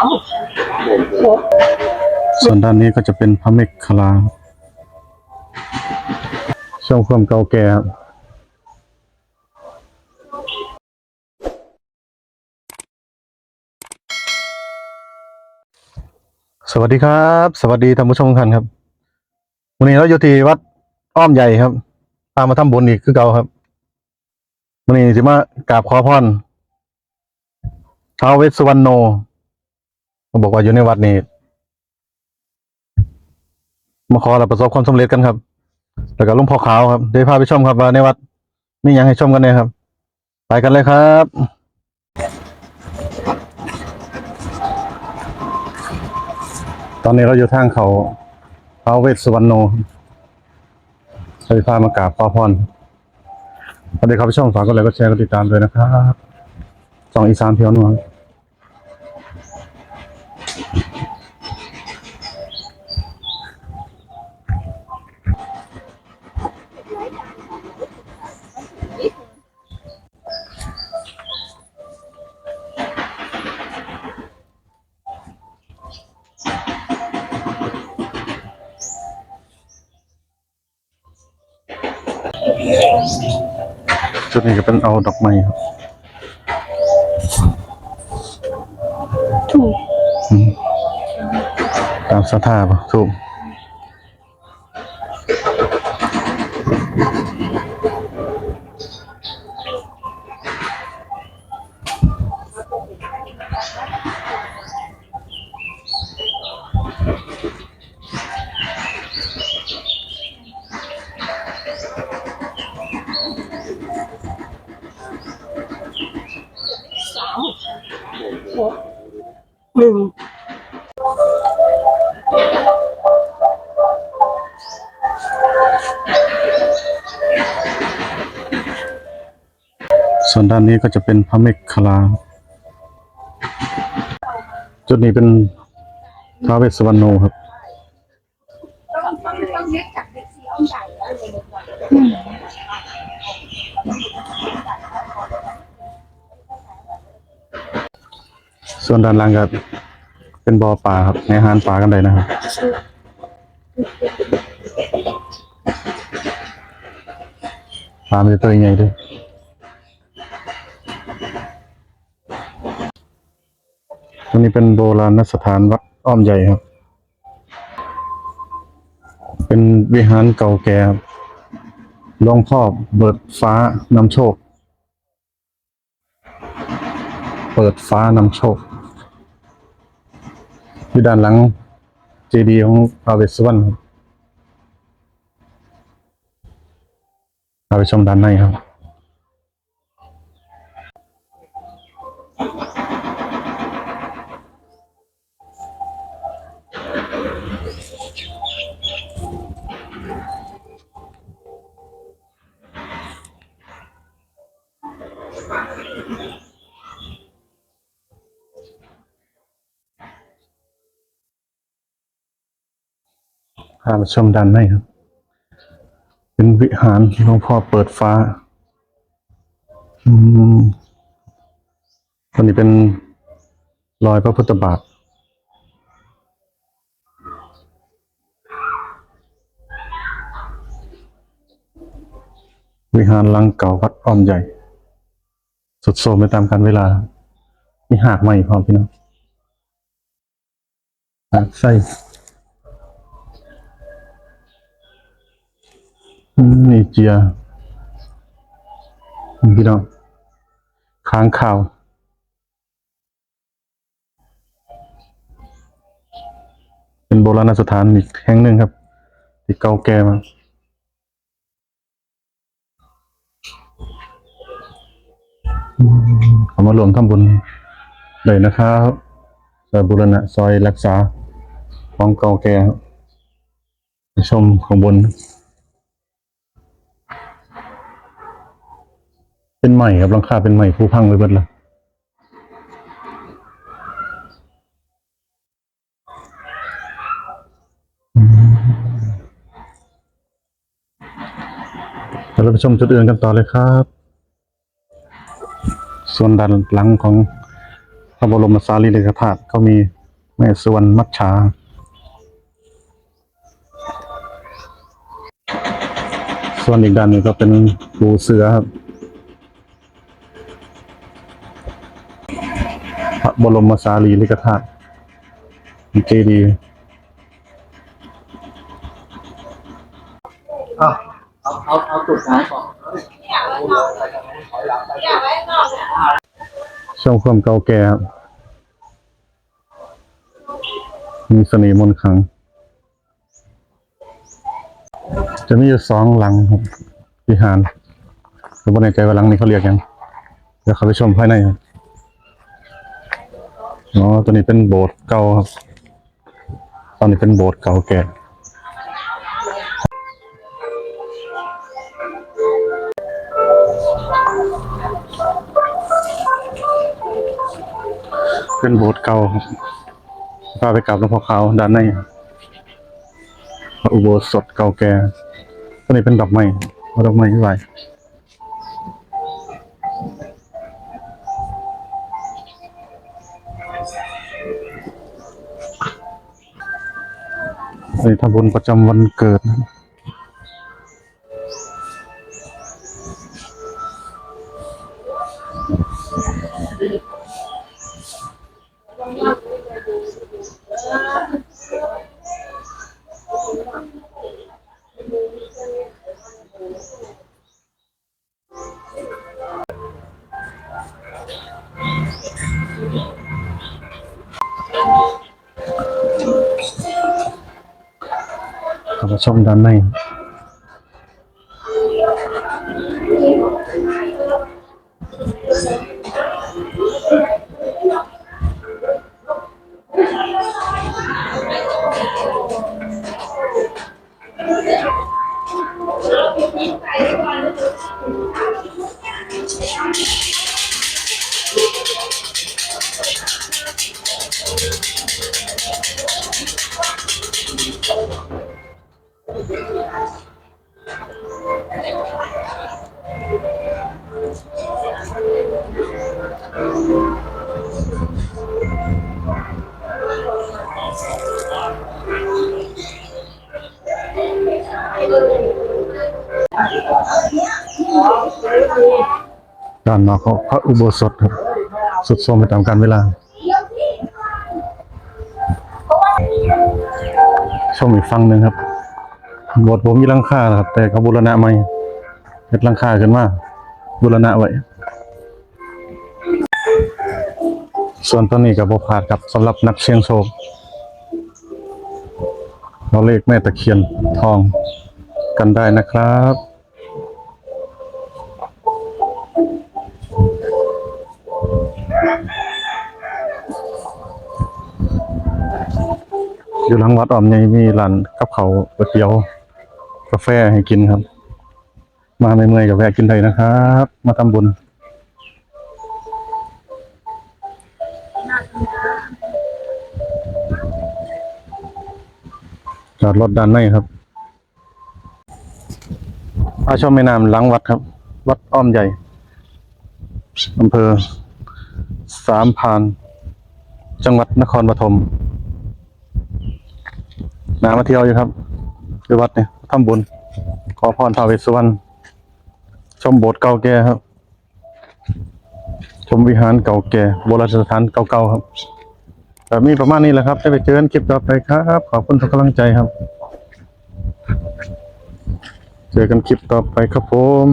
ามส่วนด้านนี้ก็จะเป็นพระเมกขลาช่วงความเก่าแก่ครับสวัสดีครับ สวัสดีท่านผู้ชมทุกท่านครับ วันนี้เราอยู่ที่วัดอ้อมใหญ่ครับพามาทำบุญอีกคือเก่าครับวันนี้สิมากราบขอพรท้าวเวสสุวรรณโน เขาบอกว่าอยู่ในวัดนี้มาขอเราประสบความสำเร็จกันครับ แล้วก็ลุงพ่อขาวครับเดี๋ยวพาไปชมครับว่าในวัดมีอย่างให้ชมกันเนี่ยครับ ไปกันเลยครับตอนนี้เราอยู่ทางเขาพระเวสสุวรรณโนเราจะพามากราบขอพรสวัสดีครับผู้ชมฝากกดไลค์กดแชร์กดติดตามด้วยนะครับสองอีสานเที่ยวนัว จุดนี้ก็เป็นเอาดอกไม้ครับถูกตามสถาปะถูก หหนึ่งส่วนด้านนี้ก็จะเป็นพระเมกขลา จุดนี้เป็นท้าวเวสสุวรรณโนครับ ต้องต้องต้องยึดจากเด็กสีอ้อมใหญ่แล้วเลยก่อน ส่วนด้านล่างก็เป็นบ่อปลาครับในอาหารปลากันเลยนะครับ ปลามีตัวใหญ่ด้วยตรงนี้เป็นโบราณสถานวัดอ้อมใหญ่ครับ เป็นวิหารเก่าแก่หลวงพ่อเบิดฟ้านำโชค เปิดฟ้านำโชค อยู่ด้านหลังเจดีย์ของพระเวสสุวรรณครับพาไปชมด้านในครับพาไปชมด้านในครับ เป็นวิหารหลวงพ่อเปิดฟ้าอืมตัวนี้เป็นรอยพระพุทธบาทวิหารลังเก่าวัดอ้อมใหญ่ สุดโทมไปตามกาลเวลา มีหากใหม่พร้อมพี่น้องหากไส้ เจียพี่น้องค้างข่าวเป็นโบราณสถานอีกแห่งหนึ่งครับ ที่เก่าแก่มากอืมเขามารวมทำบุญเลยนะครับซอยบุรณะซอยรักษาของเก่าแก่ชมข้างบน เป็นใหม่ครับหลังคาเป็นใหม่ผู้พังไปเบิดแล้วเดี๋ยวเราไปชมจุดอื่นกันต่อเลยครับ ส่วนด้านหลังของพระบรมสารีริกธาตุก็มีแม่สวรรณมัจฉาส่วนอีกด้านนึงก็เป็นปูเสือครับ พระบรมสารีริกธาตุเจดีย์เอาเอาเอาเอาจุดไหนก่อนช่วงความเก่าแก่ครับมีเสน่ห์มนต์ขลัง จะมีอยู่สองหลังครับวิหารผมไม่แน่ใจว่าหลังนี้เขาเรียกยังเดี๋ยวเขาไปชมภายในครับ อ๋อตัวนี้เป็นโบสถ์เก่าครับ ตอนนี้เป็นโบสถ์เก่าแก่เป็นโบสถ์เก่าครับพาไปกราบหลวงพ่อขาวด้านในพระอุโบสถเก่าแก่ตัวนี้เป็นดอกไม้ดอกไม้ที่ไหว ไปทำบุญประจำวันเกิดนะ เข้ามา ด้านในด้านนอกเขาพระอุโบสถครับ สุดโทรมไปตามกาลเวลาชมอีกฝั่งหนึ่งครับบสถ์ผมมีลังค่าครับ แต่เขาบูรณะใหม่เฮ็ดหลังค่าขึ้นมาบูรณะไว้ ส่วนตัวนี้กับบพลาดครับสำหรับนักเชียงโชคเราเลขแม่ตะเคียนทองกันได้นะครับอยู่หลังวัดออมใหญ่มีร้านกับเขาก๋วยเตี๋ยวกาแฟให้กินครับ มาเมื่อยๆกับแวะกินได้นะครับ มาทำบุญ จอดรถด้านในครับอาชมแม่น้ำหลังวัดครับ วัดอ้อมใหญ่อำเภอ สามพาน จังหวัดนครปฐมน้ามาเที่ยวอยู่ครับที่วัดเนี่ยทำบุญ ขอพรท้าวเวสสุวรรณชมโบสถ์เก่าแก่ครับ ชมวิหารเก่าแก่โบราณสถานเก่าๆครับ แต่มีประมาณนี้แหละครับ จะไปเจอกันคลิปต่อไปครับ ขอบคุณทุกกำลังใจครับ เจอกันคลิปต่อไปครับผม